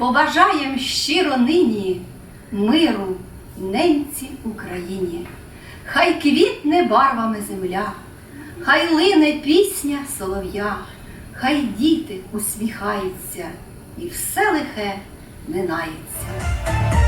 Побажаєм щиро нині миру ненці Україні. Хай квітне барвами земля, хай лине пісня солов'я, хай діти усміхаються, і все лихе минається.